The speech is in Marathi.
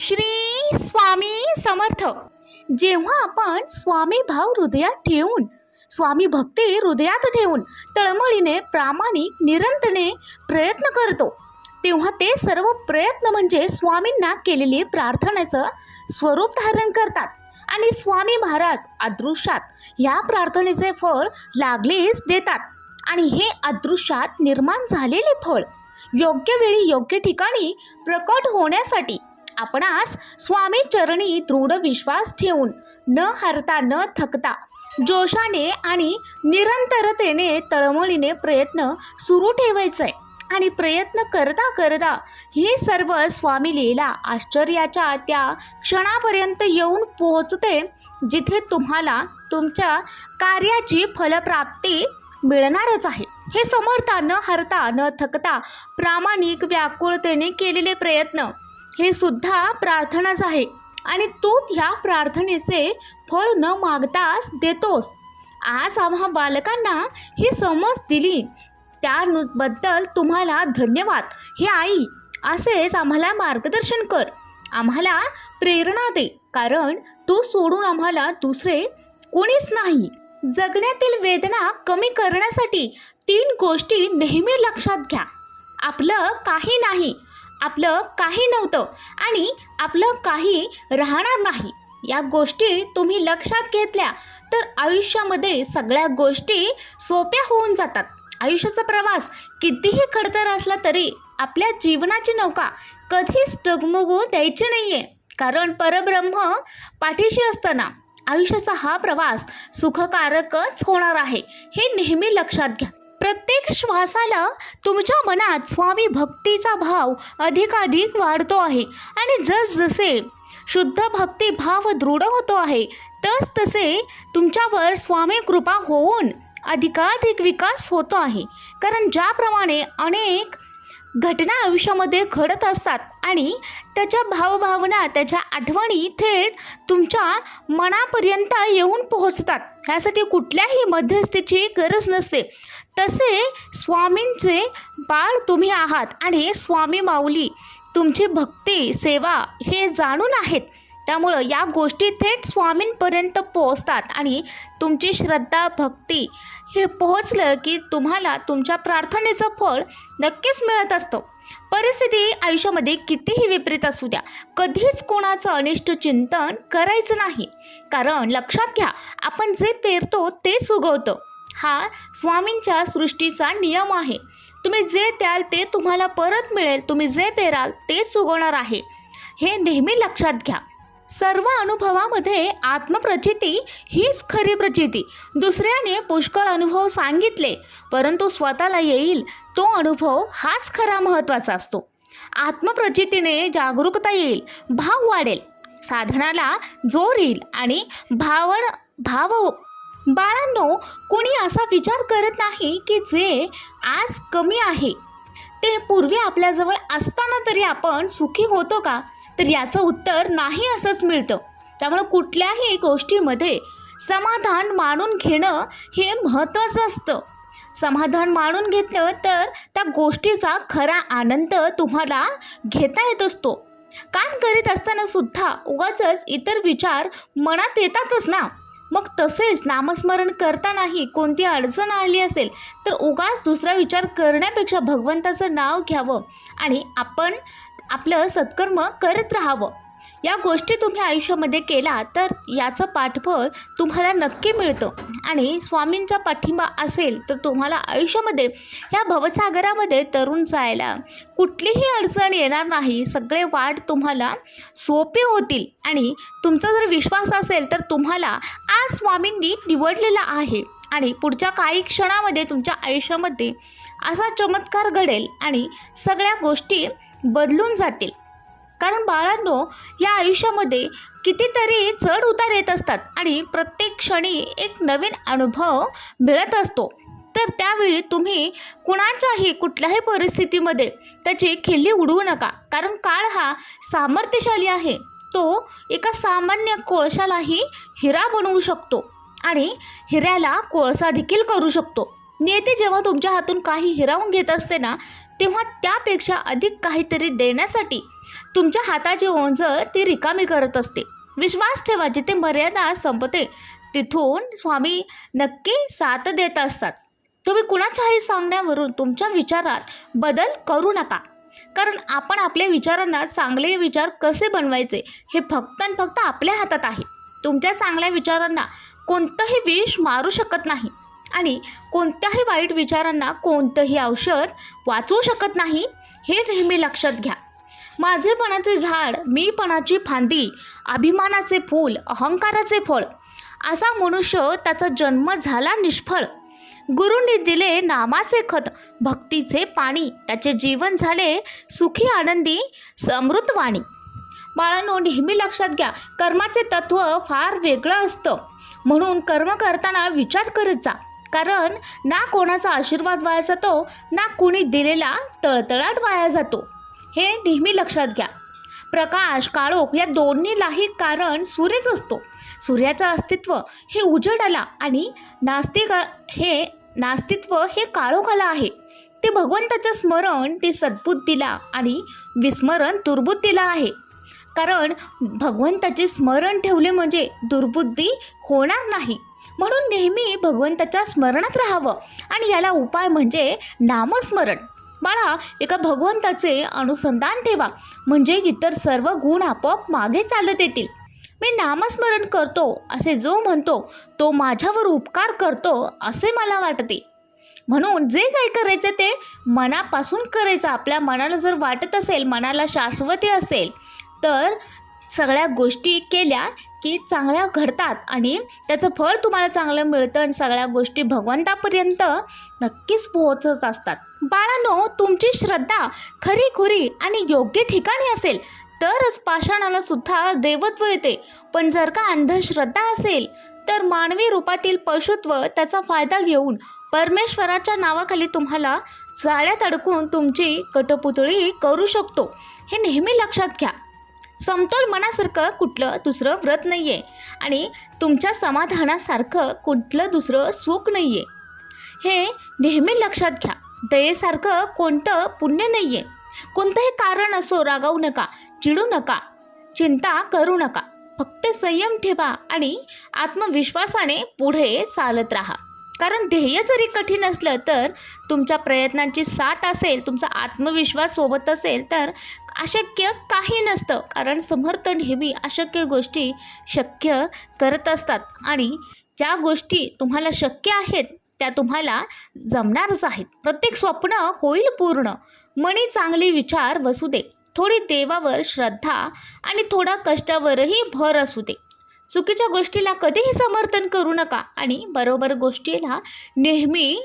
श्री स्वामी समर्थ. जेव्हा आपण स्वामी भाव हृदयात ठेवून स्वामी भक्ती हृदयात ठेवून तळमळीने प्रामाणिक निरंतरने प्रयत्न करतो तेव्हा ते सर्व प्रयत्न म्हणजे स्वामींना केलेली प्रार्थनेचं स्वरूप धारण करतात. आणि स्वामी महाराज अदृश्यात ह्या प्रार्थनेचे फळ लागलेच देतात. आणि हे अदृश्यात निर्माण झालेले फळ योग्य वेळी योग्य ठिकाणी प्रकट होण्यासाठी आपणास स्वामी चरणी दृढ विश्वास ठेवून न हरता न थकता जोशाने आणि निरंतरतेने तळमळीने प्रयत्न सुरू ठेवायचा आहे आणि प्रयत्न करता करता ही सर्व स्वामी लीला आश्चर्याच्या त्या क्षणापर्यंत येऊन पोहोचते जिथे तुम्हाला तुमच्या कार्याची फलप्राप्ती मिळणारच आहे. हे समर्था न हरता न थकता प्रामाणिक व्याकुळतेने केलेले प्रयत्न हे सुद्धा प्रार्थनाच आहे. आणि तू ह्या प्रार्थनेचे फळ न मागताच देतोस. आज आम्हा बालकांना ही समज दिली. त्याबद्दल तुम्हाला धन्यवाद. हे आई असेच आम्हाला मार्गदर्शन कर. आम्हाला प्रेरणा दे कारण तू सोडून आम्हाला दुसरे कोणीच नाही. जगण्यातील वेदना कमी करण्यासाठी तीन गोष्टी नेहमी लक्षात घ्या. आपलं काही नाही आपलं काही नव्हतं आणि आपलं काही राहणार नाही. या गोष्टी तुम्ही लक्षात घेतल्या तर आयुष्यामध्ये सगळ्या गोष्टी सोप्या होऊन जातात. आयुष्याचा प्रवास कितीही खडतर असला तरी आपल्या जीवनाची नौका कधीच डगमगू द्यायची नाही आहे कारण परब्रह्म पाठीशी असताना आयुष्याचा हा प्रवास सुखकारकच होणार आहे हे नेहमी लक्षात घ्या. प्रत्येक श्वासाला तुमच्या मनात स्वामी भक्तीचा भाव अधिकाधिक वाढतो आहे. आणि जसजसे शुद्ध भक्ती भाव दृढ होतो आहे तस तसे तुमच्यावर स्वामी कृपा होऊन अधिकाधिक विकास होतो आहे. कारण ज्याप्रमाणे अनेक घटना आयुष्यामध्ये घडत असतात आणि त्याच्या भावभावना त्याच्या आठवणी थेट तुमच्या मनापर्यंत येऊन पोहोचतात. ह्यासाठी कुठल्याही मध्यस्थीची गरज नसते. तसे स्वामींचे बाळ तुम्ही आहात आणि स्वामी माऊली तुमची भक्ती सेवा हे जाणून आहेत. त्यामुळं या गोष्टी थेट स्वामींपर्यंत पोहोचतात आणि तुमची श्रद्धा भक्ती हे पोहोचलं की तुम्हाला तुमच्या प्रार्थनेचं फळ नक्कीच मिळत असतं. परिस्थिती आयुष्यामध्ये कितीही विपरीत असू द्या कधीच कोणाचं अनिष्ट चिंतन करायचं नाही. कारण लक्षात घ्या आपण जे पेरतो तेच उगवतं. हा स्वामींच्या सृष्टीचा नियम आहे. तुम्ही जे द्याल ते तुम्हाला परत मिळेल तुम्ही जे पेराल तेच उगवणार आहे. हे नेहमी लक्षात घ्या. सर्व अनुभवामध्ये आत्मप्रचिती हीच खरी प्रचिती. दुसऱ्याने पुष्कळ अनुभव सांगितले परंतु स्वतःला येईल तो अनुभव हाच खरा महत्त्वाचा असतो. आत्मप्रचितीने जागरूकता येईल भाव वाढेल साधनाला जोर येईल आणि भावर भाव बाळांनो कोणी असा विचार करत नाही की जे आज कमी आहे. ते पूर्वी आपल्याजवळ असताना तरी आपण सुखी होतो का? तर याचं उत्तर नाही असंच मिळतं. त्यामुळं कुठल्याही गोष्टीमध्ये समाधान मानून घेणं हे महत्त्वाचं असतं. समाधान मानून घेतलं तर त्या गोष्टीचा खरा आनंद तुम्हाला घेता येत असतो. काम करीत असताना सुद्धा उगाचच इतर विचार मनात येतातच ना. मग तसेच नामस्मरण करतानाही कोणती अडचण आली असेल तर उगाच दुसरा विचार करण्यापेक्षा भगवंताचं नाव घ्यावं आणि आपण आपलं सत्कर्म करत राहावं. या गोष्टी तुम्ही आयुष्यामध्ये केला तर याचं पाठबळ तुम्हाला नक्की मिळतं. आणि स्वामींचा पाठिंबा असेल तर तुम्हाला आयुष्यामध्ये ह्या भवसागरामध्ये तरुण जायला कुठलीही अडचण येणार नाही. सगळे वाट तुम्हाला सोपे होतील. आणि तुमचा जर विश्वास असेल तर तुम्हाला आज स्वामींनी निवडलेला आहे. आणि पुढच्या काही क्षणामध्ये तुमच्या आयुष्यामध्ये असा चमत्कार घडेल. आणि सगळ्या गोष्टी बदलून जातील. कारण बाळांनो या आयुष्यामध्ये कितीतरी चढ उतार येत असतात आणि प्रत्येक क्षणी एक नवीन अनुभव मिळत असतो. तर त्यावेळी तुम्ही कुणाच्याही कुठल्याही परिस्थितीमध्ये त्याची खिल्ली उडवू नका. कारण काळ हा सामर्थ्यशाली आहे. तो एका सामान्य कोळशालाही हिरा बनवू शकतो आणि हिऱ्याला कोळसा देखील करू शकतो. नेते जेव्हा तुमच्या हातून काही हिरावून घेत असते ना तेव्हा त्यापेक्षा अधिक काहीतरी देण्यासाठी तुमच्या हाताची ओंजळ ती रिकामी करत असते. विश्वास ठेवा जिथे मर्यादा संपते तिथून स्वामी नक्की साथ देत असतात. तुम्ही कुणाच्याही सांगण्यावरून तुमच्या विचारात बदल करू नका. कारण आपण आपल्या विचारांना चांगले विचार कसे बनवायचे हे फक्त आणि फक्त आपल्या हातात आहे. तुमच्या चांगल्या विचारांना कोणतंही विष मारू शकत नाही. आणि कोणत्याही वाईट विचारांना कोणतंही औषध वाचवू शकत नाही हे नेहमी लक्षात घ्या. माझेपणाचे झाड मीपणाची फांदी अभिमानाचे फूल अहंकाराचे फळ असा मनुष्य त्याचा जन्म झाला निष्फळ. गुरुंनी दिले नामाचे खत भक्तीचे पाणी त्याचे जीवन झाले सुखी आनंदी समृद्धवाणी. बाळांनो नेहमी लक्षात घ्या कर्माचे तत्व फार वेगळं असतं. म्हणून कर्म करताना विचार करत जा. कारण ना कोणाचा आशीर्वाद वाया जातो ना कुणी दिलेला तळतळाट वाया जातो. हे नेहमी लक्षात घ्या. प्रकाश काळोख या दोन्हीलाही कारण सूर्यच असतो. सूर्याचं अस्तित्व हे उजडाला आणि नास्तिक हे नास्तित्व हे काळोखाला आहे. ते भगवंताचं स्मरण ते सद्बुद्धीला आणि विस्मरण दुर्बुद्धीला आहे. कारण भगवंताचे स्मरण ठेवले म्हणजे दुर्बुद्धी होणार नाही. म्हणून नेहमी भगवंताच्या स्मरणात राहावं. आणि याला उपाय म्हणजे नामस्मरण. बाळा एका भगवंताचे अनुसंधान ठेवा. म्हणजे इतर सर्व गुण आपोआप मागे चालत येतील. मी नामस्मरण करतो असे जो म्हणतो तो माझ्यावर उपकार करतो असे मला वाटते. म्हणून जे काही करायचं ते मनापासून करायचं. आपल्या मनाला जर वाटत असेल मनाला शाश्वती असेल तर सगळ्या गोष्टी केल्या की चांगल्या घडतात आणि त्याचं फळ तुम्हाला चांगलं मिळतं आणि सगळ्या गोष्टी भगवंतापर्यंत नक्कीच पोहोचत असतात. बाळांनो तुमची श्रद्धा खरीखुरी आणि योग्य ठिकाणी असेल तरच पाषाणाला सुद्धा देवत्व येते. पण जर का अंधश्रद्धा असेल तर मानवी रूपातील पशुत्व त्याचा फायदा घेऊन परमेश्वराच्या नावाखाली तुम्हाला जाळ्यात अडकून तुमची कटपुतळी करू शकतो. हे नेहमी लक्षात घ्या. समतोल मनासारखं कुठलं दुसरं व्रत नाही आहे आणि तुमच्या समाधानासारखं कुठलं दुसरं सुख नाही आहे हे नेहमी लक्षात घ्या. दयेसारखं कोणतं पुण्य नाही आहे कोणतंही कारण असो रागावू नका चिडू नका चिंता करू नका. फक्त संयम ठेवा आणि आत्मविश्वासाने पुढे चालत राहा. कारण ध्येय जरी कठीण असलं तर तुमच्या प्रयत्नांची साथ असेल तुमचा आत्मविश्वास सोबत असेल तर अशक्य काही नसतं. कारण समर्थ नेहमी अशक्य गोष्टी शक्य करत असतात. आणि ज्या गोष्टी तुम्हाला शक्य आहेत त्या तुम्हाला जमणारच आहेत. प्रत्येक स्वप्न होईल पूर्ण. मनी चांगले विचार वसू दे. थोडी देवावर श्रद्धा आणि थोडा कष्टावरही भर असू दे. चुकीच्या गोष्टीला कधीही समर्थन करू नका. आणि बरोबर गोष्टीला नेहमी